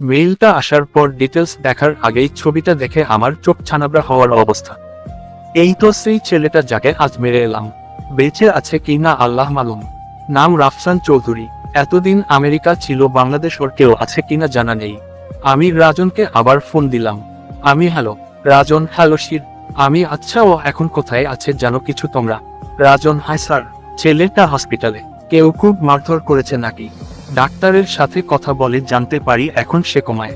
মেইলটা আসার পর ডিটেলস দেখার আগেই ছবিটা দেখে আমার চোখ ছানাবড়া হওয়ার অবস্থা। এই তো সেই ছেলেটা যাকে আজ মেরে এলাম। বেঁচে আছে কি না আল্লাহ মালুম। নাম রাফসান চৌধুরী। এতদিন আমেরিকা ছিল, বাংলাদেশ ওর কেউ আছে কিনা জানা নেই। আমি রাজনকে আবার ফোন দিলাম। আমি, হ্যালো, রাজন, হ্যালো, শির। আমি আচ্ছা ও এখন কোথায় আছে জানো কিছু তোমরা? রাজন হাই স্যার, ছেলেটা হসপিটালে কেউ খুব মারধর করেছে নাকি? ডাক্তারের সাথে কথা বলে জানতে পারি এখন সে কমায়।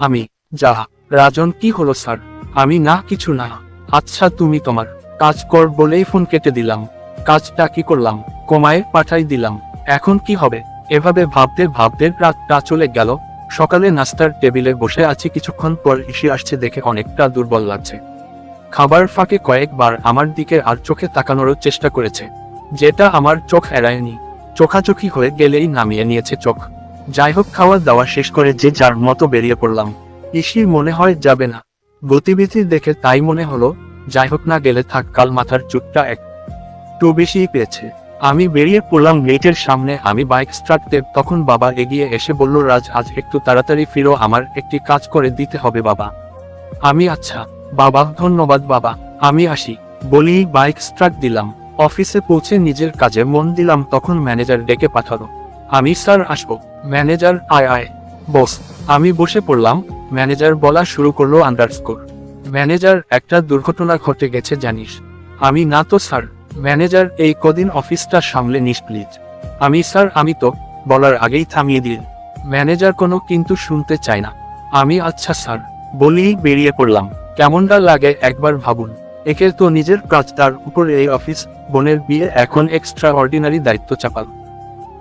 আমি যা রাজন, কি হলো, স্যার? আমি না, কিছু না। আচ্ছা তুমি তোমার কাজ কর বলেই ফোন কেটে দিলাম। কাজটা কি করলাম? কমায় পাঠাই দিলাম। এখন কি হবে? এভাবে ভাবতে ভাবতে রাতটা চলে গেল। সকালে নাস্তার টেবিলে বসে আছি। কিছুক্ষণ পর ইসে আসছে দেখে অনেকটা দুর্বল লাগছে। খাবার ফাঁকে কয়েকবার আমার দিকে আর চোখে তাকানোরও চেষ্টা করেছে। যেটা আমার চোখ এড়ায়নি। চোখাচোখি হয়ে গেলেই নামিয়ে নিয়েছে চোখ। যাই হোক খাওয়া দাওয়া শেষ করে যে যার মতো বেরিয়ে পড়লাম। ইসির মনে হয় যাবে না। গতিবিধি দেখে তাই মনে হলো যাই হোক না গেলে থাক, কাল মাথার চুটটা একটু বেশিই পেয়েছে। আমি বেরিয়ে পড়লাম গেটের সামনে, আমি বাইক স্টার্ট দেব, তখন বাবা এগিয়ে এসে বলল, রাজ, আজ একটু তাড়াতাড়ি ফিরো, আমার একটি কাজ করে দিতে হবে বাবা। আমি আচ্ছা বাবা, ধন্যবাদ বাবা, আমি আসি। বলি বাইক স্টার্ট দিলাম। অফিসে পৌঁছে নিজের কাজে মন দিলাম, তখন ম্যানেজার ডেকে পাঠালো। আমি স্যার আসব। ম্যানেজার, আয় আয়। বস। আমি বসে পড়লাম। ম্যানেজার বলা শুরু করল আন্ডারস্কোর ম্যানেজার, একটা দুর্ঘটনা ঘটে গেছে, জানিস? আমি না তো, স্যার। ম্যানেজার, এই কদিন অফিসটা সামলে নিস, প্লিজ। আমি, স্যার, আমি তো। বলার আগেই থামিয়ে দিল। ম্যানেজার কোনো কিন্তু শুনতে চায় না। আমি আচ্ছা স্যার। বলেই বেরিয়ে পড়লাম। কেমনটা লাগে একবার ভাবুন। একে তো নিজের কাজ, তার উপর এই অফিস, বোনের বিয়ে এখন এক্সট্রা অর্ডিনারি দায়িত্ব চাপাল।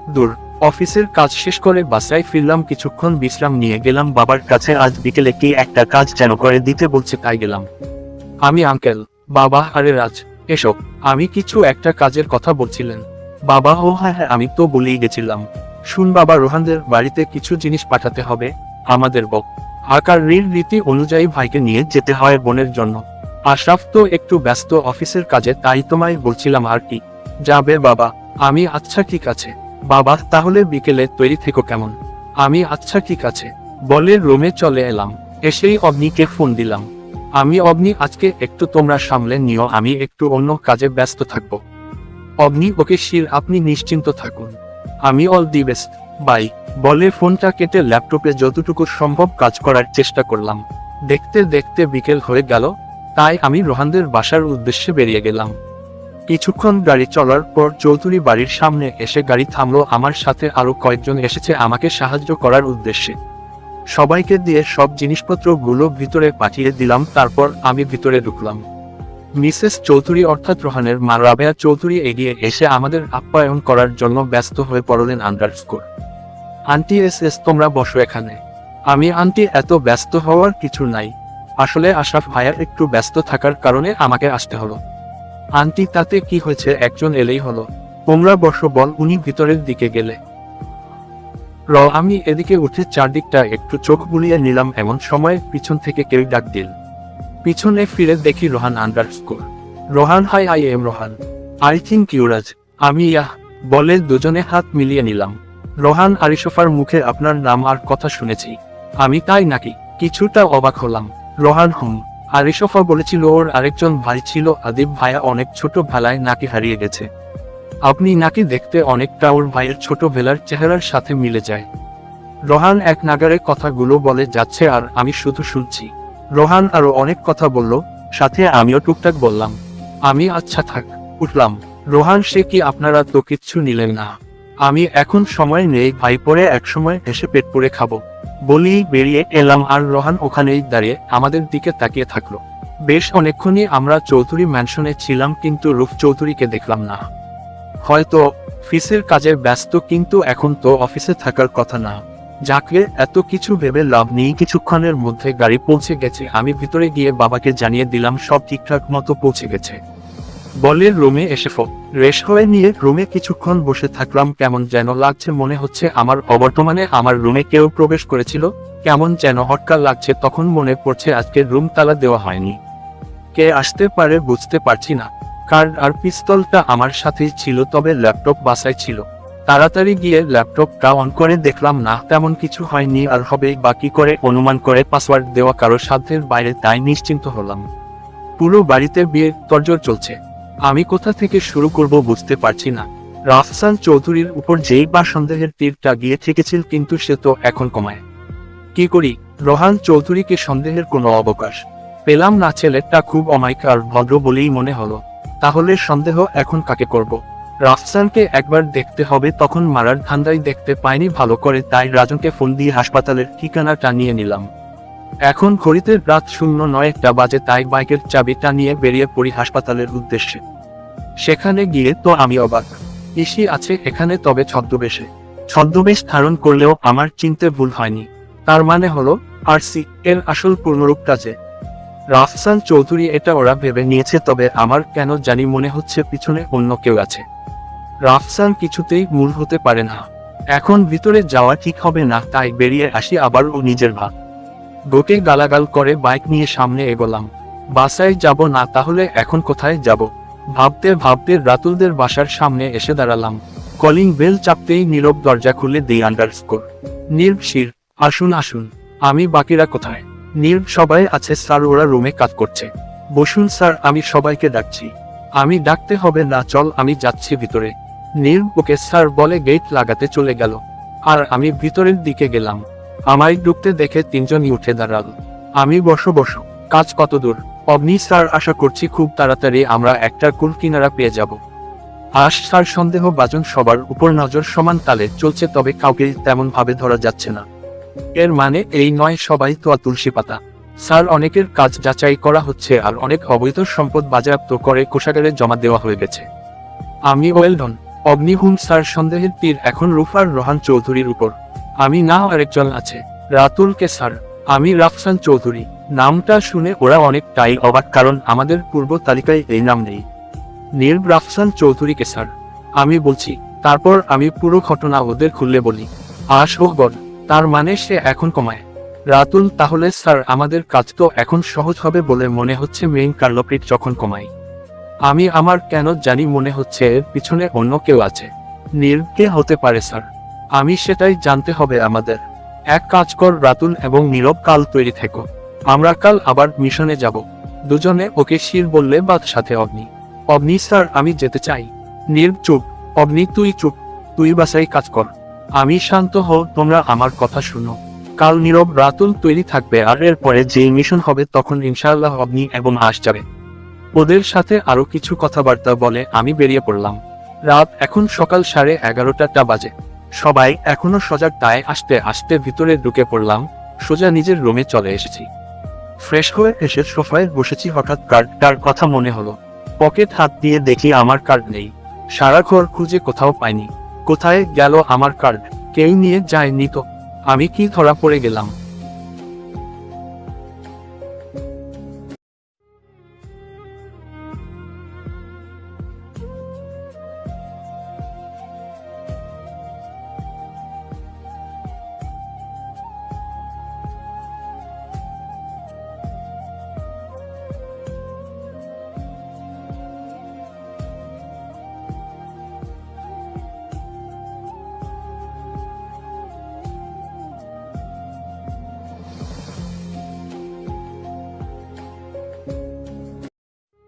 দূর, অফিসের কাজ শেষ করে বাসায় ফিরলাম, কিছুক্ষণ বিশ্রাম নিয়ে গেলাম, বাবার কাছে আজ বিকেলে কি একটা কাজ যেন করে দিতে বলছে, তাই গেলাম। আমি আঙ্কেল বাবা, আরে রাজ এসব আমি কিছু একটা কাজের কথা বলছিলেন। বাবা, ও হ্যাঁ হ্যাঁ আমি তো বলেই গেছিলাম। শুন বাবা, রোহানদের বাড়িতে কিছু জিনিস পাঠাতে হবে, আমাদের বক আকার রীতি অনুযায়ী ভাইকে নিয়ে যেতে হয় বোনের জন্য। আশরাফ তো একটু ব্যস্ত অফিসের কাজে, তাই তোমায় বলছিলাম আর কি। যাবে বাবা। আমি আচ্ছা ঠিক আছে। বাবা, তাহলে বিকেলে তৈরি থেকো কেমন? আমি আচ্ছা ঠিক আছে। বলে রুমে চলে এলাম। এসেই অগ্নিকে ফোন দিলাম। আমি অগ্নি আজকে একটু তোমরা সামলে নিও, আমি একটু অন্য কাজে ব্যস্ত থাকব। অগ্নি ওকে শির, আপনি নিশ্চিন্ত থাকুন। আমি, অল দি বেস্ট। বাই। বলে ফোনটা কেটে ল্যাপটপে যতটুকু সম্ভব কাজ করার চেষ্টা করলাম। দেখতে দেখতে বিকেল হয়ে গেল। তাই আমি রোহানদের বাসার উদ্দেশ্যে বেরিয়ে গেলাম। কিছুক্ষণ গাড়ি চলার পর চৌধুরী বাড়ির সামনে এসে গাড়ি থামলো। আমার সাথে আরও কয়েকজন এসেছে আমাকে সাহায্য করার উদ্দেশ্যে। সবাইকে দিয়ে সব জিনিসপত্রগুলো ভিতরে পাঠিয়ে দিলাম, তারপর আমি ভিতরে ঢুকলাম। মিসেস চৌধুরী অর্থাৎ রোহানের মা রাবেয়া চৌধুরী এগিয়ে এসে আমাদের আপ্যায়ন করার জন্য ব্যস্ত হয়ে পড়লেন underscore aunty S S, তোমরা বসো এখানে। আমি আন্টি, এত ব্যস্ত হওয়ার কিছু নাই। আসলে আশরাফ ভাইয়া একটু ব্যস্ত থাকার কারণে আমাকে আসতে হলো। আন্টি, তাতে কি হয়েছে? একজন এলেই হলো। তোমরা বসো, বল, উনি ভিতরের দিকে গেলে। র, আমি এদিকে উঠে চারদিকটা একটু চোখ বুলিয়ে নিলাম, এমন সময় পিছন থেকে কেউ ডাক দিল। পিছনে ফিরে দেখি Rohan underscore Rohan hi I am Rohan. I think ইউরাজ আমি ইয়াহ বলে দুজনে হাত মিলিয়ে নিলাম। রোহান, আরিশোফার মুখে আপনার নাম আর কথা শুনেছি। আমি তাই নাকি? কিছুটা অবাক হলাম। রোহান হুম। আরিশোফা বলেছিল, ওর আরেকজন ভাই ছিল আদিব ভাইয়া, অনেক ছোট ভেলায় নাকি হারিয়ে গেছে। আপনি নাকি দেখতে অনেকটা ওর ভাইয়ের ছোট ভেলার চেহারার সাথে মিলে যায়। রোহান এক নাগারে কথাগুলো বলে যাচ্ছে আর আমি শুধু শুনছি। রোহান আরও অনেক কথা বলল, সাথে আমিও টুকটাক বললাম। আমি আচ্ছা থাক, উঠলাম। রোহান, সে কি আপনারা তো কিচ্ছু নিলেন না। আমি এখন সময় নেই, ভাই পরে এক সময় এসে পেট পুড়ে খাব। বলি বেরিয়ে এলাম আর রোহান ওখানেই দাঁড়িয়ে আমাদের দিকে তাকিয়ে থাকল। বেশ অনেকক্ষণই আমরা চৌধুরী ম্যানশনে ছিলাম কিন্তু রূপ চৌধুরীকে দেখলাম না। হয়তো অফিসের কাজে ব্যস্ত কিন্তু এখন তো অফিসে থাকার কথা না। যাকে এত কিছু ভেবে লাভ নেই, কিছুক্ষণের মধ্যে গাড়ি পৌঁছে গেছে। আমি ভিতরে গিয়ে বাবাকে জানিয়ে দিলাম, সব ঠিকঠাক মতো পৌঁছে গেছে। বলে রুমে এসে ফো। রেশ হয়ে নিয়ে রুমে কিছুক্ষণ বসে থাকলাম, কেমন যেন লাগছে, মনে হচ্ছে আমার, অবর্তমানে আমার রুমে কেউ প্রবেশ করেছিল, কেমন যেন হটকার লাগছে, তখন মনে পড়ছে আজকে রুম তালা দেওয়া হয়নি। কে আসতে পারে বুঝতে পারছি না। কার্ড আর পিস্তলটা আমার সাথেই ছিল, তবে ল্যাপটপ বাসায় ছিল। তাড়াতাড়ি গিয়ে ল্যাপটপটা অন করে দেখলাম, না, তেমন কিছু হয়নি, আর হবে বা কি করে, অনুমান করে পাসওয়ার্ড দেওয়া কারও সাধ্যের বাইরে তাই নিশ্চিন্ত হলাম। পুরো বাড়িতে বিয়ের তর্জর চলছে। আমি কোথা থেকে শুরু করব বুঝতে পারছি না। রাফসান চৌধুরীর উপর যেই বা সন্দেহের তীরটা গিয়ে ঠেকেছিল কিন্তু সে তো এখন কমায়। কি করি? রোহান চৌধুরীকে সন্দেহের কোনো অবকাশ। পেলাম না ছেলেটা খুব অমায়িক আর ভদ্র বলেই মনে হলো। তাহলে সন্দেহ এখন কাকে করব? রাফসানকে একবার দেখতে হবে, তখন মারার ধান্দাই দেখতে পাইনি, ভালো করে তাই রাজনকে ফোন দিয়ে হাসপাতালের ঠিকানাটা নিয়ে নিলাম। এখন ঘড়িতে রাত শূন্য নয় একটা বাজে তাই বাইকের চাবিটা নিয়ে বেরিয়ে পড়ি হাসপাতালের উদ্দেশ্যে। সেখানে গিয়ে তো আমি অবাক। ইসি আছে এখানে তবে ছদ্মবেশে। ছদ্মবেশ ধারণ করলেও আমার চিনতে ভুল হয়নি। তার মানে হলো আরসি এর আসল পূর্ণরূপটা যে। রাফসান চৌধুরী এটা ওরা ভেবে নিয়েছে তবে আমার কেন জানি মনে হচ্ছে পিছনে অন্য কেউ আছে। রাফসান কিছুতেই মূল হতে পারে না। এখন ভিতরে যাওয়া ঠিক হবে না তাই বেরিয়ে আসি আবার ও নিজের ভাগ। গোটে গালাগাল করে বাইক নিয়ে সামনে এগোলাম। বাসায় যাব না, তাহলে এখন কোথায় যাব? ভাবতে ভাবতে রাতুলদের বাসার সামনে এসে দাঁড়ালাম। কলিং বেল চাপতেই নীরব দরজা খুলে দিই আন্ডারস্কোর নীরব শির, আসুন আসুন। আমি, বাকিরা কোথায়? নীরব সবাই আছে, স্যার, ওরা রুমে কাজ করছে। বসুন, স্যার, আমি সবাইকে ডাকছি। আমি ডাকতে হবে না, চল, আমি যাচ্ছি ভিতরে। নীরব ওকে, স্যার, বলে গেট লাগাতে চলে গেল। আর আমি ভিতরের দিকে গেলাম। আমায় ঢুকতে দেখে তিনজনই উঠে দাঁড়াল। আমি বসো বসো। কাজ কত দূর? অগ্নি স্যার, আশা করছি খুব তাড়াতাড়ি আমরা একটা কুল কিনারা পেয়ে যাব। আশ স্যার সন্দেহ বাজন সবার উপর নজর সমান তালে চলছে তবে কাউকে তেমন ভাবে ধরা যাচ্ছে না। এর মানে এই নয় সবাই তো তুলসী পাতা। স্যার, অনেকের কাজ যাচাই করা হচ্ছে আর অনেক অবৈধ সম্পদ বাজেয়াপ্ত করে কোষাগারে জমা দেওয়া হয়ে গেছে। আমি ওয়েলডন। অগ্নিহুম স্যার, সন্দেহের তীর এখন রুফার রোহান চৌধুরীর উপর। আমি না আরেকজন আছে। রাতুলকে স্যার আমি রাফসান চৌধুরী। নামটা শুনে ওরা অনেকটাই অবাক, কারণ আমাদের পূর্ব তালিকায় এই নাম নেই। নীরব রাফসান চৌধুরীকে স্যার আমি বলছি, তারপর আমি পুরো ঘটনা ওদের খুললে বলি। আশ গড, তার মানে সে এখন কমায়। রাতুল, তাহলে স্যার, আমাদের কাজ তো এখন সহজ হবে বলে মনে হচ্ছে মেইন কার্লোপ্রিট যখন কমাই আমি আমার কেন জানি মনে হচ্ছে এর পিছনে অন্য কেউ আছে। নীরবকে হতে পারে, স্যার। আমি সেটাই জানতে হবে আমাদের। এক কাজ কর রাতুল এবং নীরব কাল তৈরি থেকো। আমরা কাল আবার মিশনে যাব। দুজনে ওকে শির বললে বাদ সাথে অগ্নি। অগ্নি, স্যার, আমি যেতে চাই। নীরব চুপ। অগ্নি, তুই চুপ। তুই বাসাই কাজ কর। আমি শান্ত হও, তোমরা আমার কথা শুনো। কাল নীরব, রাতুল তৈরি থাকবে আর এরপরে যে মিশন হবে তখন ইনশাআল্লাহ অগ্নি এবং আশ যাবে। ওদের সাথে আরও কিছু কথাবার্তা বলে আমি বেরিয়ে পড়লাম। রাত এখন সকাল সাড়ে এগারোটাটা বাজে। সবাই এখনও সজাগ তাই আসতে আসতে ভিতরে ঢুকে পড়লাম, সোজা নিজের রুমে চলে এসেছি। ফ্রেশ হয়ে এসে সোফায় বসেছি, হঠাৎ কার্ডটার কথা মনে হলো। পকেট হাত দিয়ে দেখি আমার কার্ড নেই। সারা ঘর খুঁজে কোথাও পাইনি। কোথায় গেল আমার কার্ড? কেউ নিয়ে যায়নি তো। আমি কি ধরা পড়ে গেলাম?